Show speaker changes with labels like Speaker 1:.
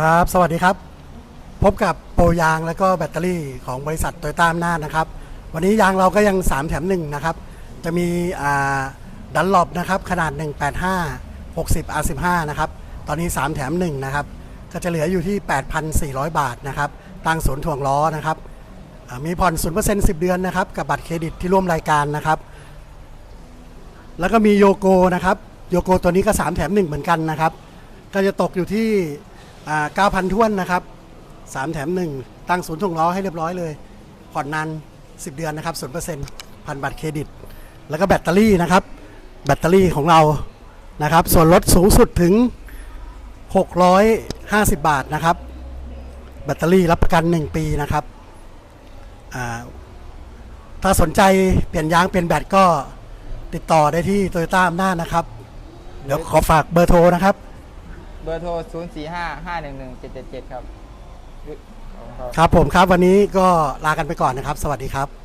Speaker 1: ครับ สวัสดีครับ พบกับโปรยางและก็แบตเตอรี่ของบริษัทโตโยต้าอำนานะครับ วันนี้ยางเราก็ยัง 3 แถม 1 นะครับ จะมีดันหลบนะครับ ขนาด 185 60 R15 นะครับ ตอนนี้ 3 แถม 1 นะครับ ก็จะเหลืออยู่ที่ 8,400 บาทนะครับ ตั้งศูนย์ถ่วงล้อนะครับ มีผ่อน 0% 10 เดือนนะครับ กับบัตรเครดิตที่ร่วมรายการนะครับ แล้วก็มีโยโกนะครับ โยโกตัวนี้ก็ 3 แถม 1 เหมือนกันนะครับ ก็จะตกอยู่ที่ 9,000ท้วนนะครับ 3 แถม 1 ตั้งศูนย์ถ่วงล้อให้เรียบร้อยเลย ผ่อนนาน 10 เดือนนะครับ0%พันบัตรเครดิต แล้วก็แบตเตอรี่นะครับ แบตเตอรี่ของเรานะครับ ส่วนลดสูงสุดถึง 650 บาทนะครับ แบตเตอรี่รับประกัน 1 ปีนะครับถ้าสนใจเปลี่ยนยางเปลี่ยนแบตก็ติดต่อได้ที่โตโยต้าอำนาจนะครับ เดี๋ยวขอฝากเบอร์โทรนะครับ
Speaker 2: เบอร์โทร 0 4 5 5 1 1 7 7 7ครับครับ
Speaker 1: ครับผมครับวันนี้ก็ลากันไปก่อนนะครับ สวัสดีครับ